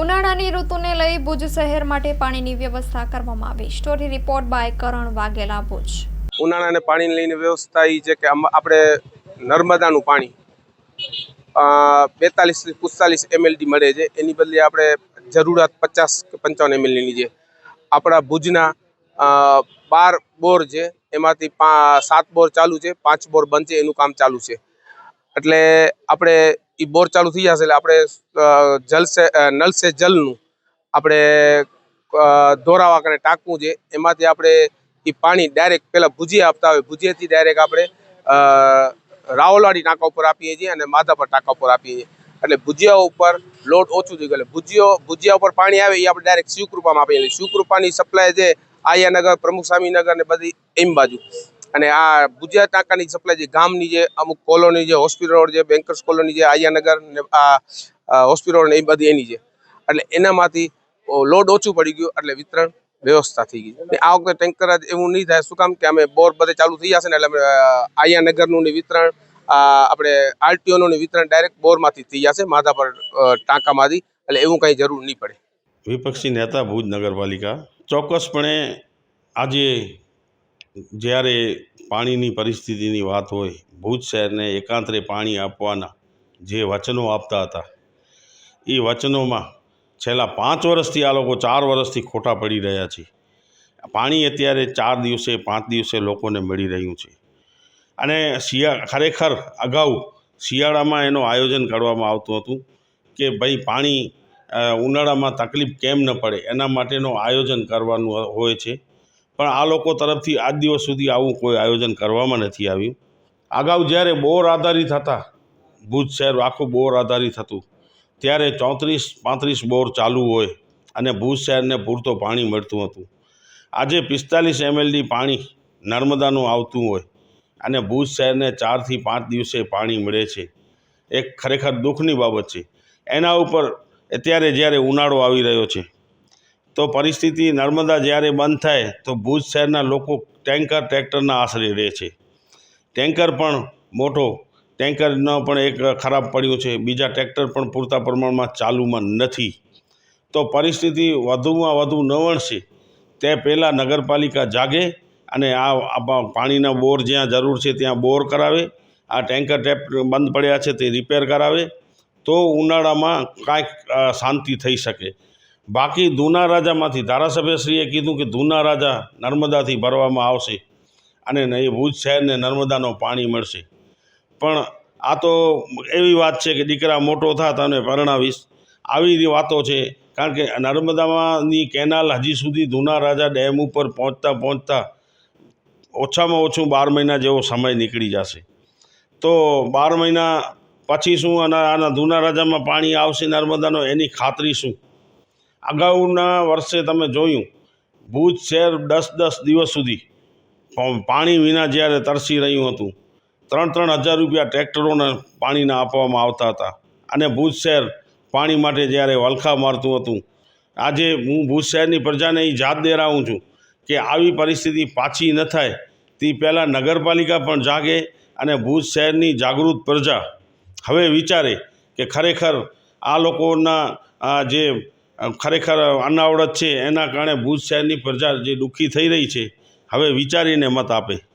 ઉનાળાની ઋતુને લઈ ભુજ શહેર માટે પાણીની વ્યવસ્થા કરવામાં આવી. Story report by Karan Vaghela, Bhuj. ઉનાળાને પાણીને લઈને વ્યવસ્થા એ છે કે આપણે નર્મદાનું પાણી બેતાલીસ પિસ્તાલીસ એમએલડી મળે છે. એની બદલે આપણે જરૂરિયાત પચાસ કે પંચાવન એમએલડીની છે આપણા ભુજના બાર બોર છે, એમાંથી સાત બોર ચાલુ છે, પાંચ બોર બંધ છે એનું કામ ચાલુ છે. એટલે આપણે એ બોર ચાલુ થઈ જશે એટલે આપણે જલ સે નલ સે જલનું આપણે ધોરાવા કરીને ટાંકવું છે. એમાંથી આપણે એ પાણી ડાયરેક્ટ પહેલાં ભુજીયા આપતા હોય. ભુજીયાથી ડાયરેક્ટ આપણે રાવલવાડી ટાંકા ઉપર આપીએ છીએ અને માધાપર ટાંકા ઉપર આપીએ છીએ. એટલે ભુજિયા ઉપર લોડ ઓછું થઈ ગયું. ભુજિયો, ભુજિયા ઉપર પાણી આવે એ આપણે ડાયરેક્ટ શિવકૃપામાં આપીએ છીએ. શિવકૃપાની સપ્લાય છે આયાનગર, પ્રમુખ સ્વામીનગર ને બધી એમ બાજુ. અને આ ભુજિયા ટાંકાની સપ્લાય જે ગામની જે અમુક કોલોની જે હોસ્પિટલ રોડ છે બેન્કર્સ કોલોની છે આયાનગર ને આ હોસ્પિટલ રોડ ને એ બધી એની છે. એટલે એનામાંથી લોડ ઓછું પડી ગયું એટલે વિતરણ વ્યવસ્થા થઈ ગઈ આ વખતે ટેન્કર જ એવું નહીં થાય. શું કામ કે અમે બોર બધે ચાલુ થઈ જશે ને એટલે અમે આયાનગરનું વિતરણ આપણે આરટીઓનું ને વિતરણ ડાયરેક્ટ બોરમાંથી થઈ જશે માધાપર પર ટાંકામાંથી. એટલે એવું કંઈ જરૂર નહીં પડે. વિપક્ષી નેતા ભુજ નગરપાલિકા ચોક્કસપણે આજે જ્યારે પાણીની પરિસ્થિતિની વાત હોય, ભુજ શહેરને એકાંતરે પાણી આપવાના જે વચનો આપતા હતા, એ વચનોમાં છેલ્લા પાંચ વર્ષથી આ લોકો ચાર વર્ષથી ખોટા પડી રહ્યા છે. પાણી અત્યારે ચાર દિવસે, પાંચ દિવસે લોકોને મળી રહ્યું છે. અને શિયા, ખરેખર અગાઉ શિયાળામાં એનું આયોજન કરવામાં આવતું હતું કે ભાઈ પાણી ઉનાળામાં તકલીફ કેમ ન પડે, એના માટેનું આયોજન કરવાનું હોય છે. પણ આ લોકો તરફથી આજ દિવસ સુધી આવું કોઈ આયોજન કરવામાં નથી આવ્યું. અગાઉ જ્યારે બોર આધારિત હતા, ભુજ શહેર આખું બોર આધારિત હતું, ત્યારે ચોત્રીસ પાંત્રીસ બોર ચાલુ હોય અને ભુજ શહેરને પૂરતો પાણી મળતું હતું. આજે પિસ્તાલીસ એમએલડી પાણી નર્મદાનું આવતું હોય અને ભુજ શહેરને ચારથી પાંચ દિવસે પાણી મળે છે. એક ખરેખર દુઃખની બાબત છે. એના ઉપર અત્યારે જ્યારે ઉનાળો આવી રહ્યો છે તો પરિસ્થિતિ નર્મદા જ્યારે બંધ થાય તો ભુજ શહેરના લોકો ટેન્કર ટ્રેક્ટરના આશરે રહે છે. ટેન્કર પણ મોટો, ટેન્કરનો પણ એક ખરાબ પડ્યું છે. બીજા ટ્રેક્ટર પણ પૂરતા પ્રમાણમાં ચાલુમાં નથી. તો પરિસ્થિતિ વધુમાં વધુ ન વણશે તે પહેલાં નગરપાલિકા જાગે અને આ પાણીના બોર જ્યાં જરૂર છે ત્યાં બોર કરાવે. આ ટેન્કર ટેપ બંધ પડ્યા છે તે રિપેર કરાવે. તો ઉનાળામાં કાંઈક શાંતિ થઈ શકે. બાકી દૂના રાજામાંથી ધારાસભ્યશ્રીએ કીધું કે દૂના રાજા નર્મદાથી ભરવામાં આવશે અને નહીં ભુજ શહેરને નર્મદાનો પાણી મળશે. પણ આ તો એવી વાત છે કે દીકરા મોટો થા તને પરણાવીશ. આવી વાતો છે, કારણ કે નર્મદામાંની કેનાલ હજી સુધી ધૂના રાજા ડેમ ઉપર પહોંચતા પહોંચતા ઓછામાં ઓછું બાર મહિના જેવો સમય નીકળી જશે. તો બાર મહિના પછી શું અને આના ધૂના રાજામાં પાણી આવશે નર્મદાનો, એની ખાતરી શું? અગાઉના વર્ષે તમે જોયું, ભુજ શહેર દસ દસ દિવસ સુધી પાણી વિના જ્યારે તરસી રહ્યું હતું, ત્રણ ત્રણ હજાર રૂપિયા ટ્રેક્ટરોને પાણીના આપવામાં આવતા હતા. અને ભુજ શહેર પાણી માટે જ્યારે વલખા મારતું હતું, આજે હું ભુજ શહેરની પ્રજાને એ જાત દેરાવું છું કે આવી પરિસ્થિતિ પાછી ન થાય, તે પહેલાં નગરપાલિકા પણ જાગે અને ભુજ શહેરની જાગૃત પ્રજા. હવે વિચારે કે ખરેખર આ લોકોના જે ખરેખર અનાવડત છે, એના કારણે ભુજ શહેરની પ્રજા જે દુઃખી થઈ રહી છે, હવે વિચારીને મત આપે.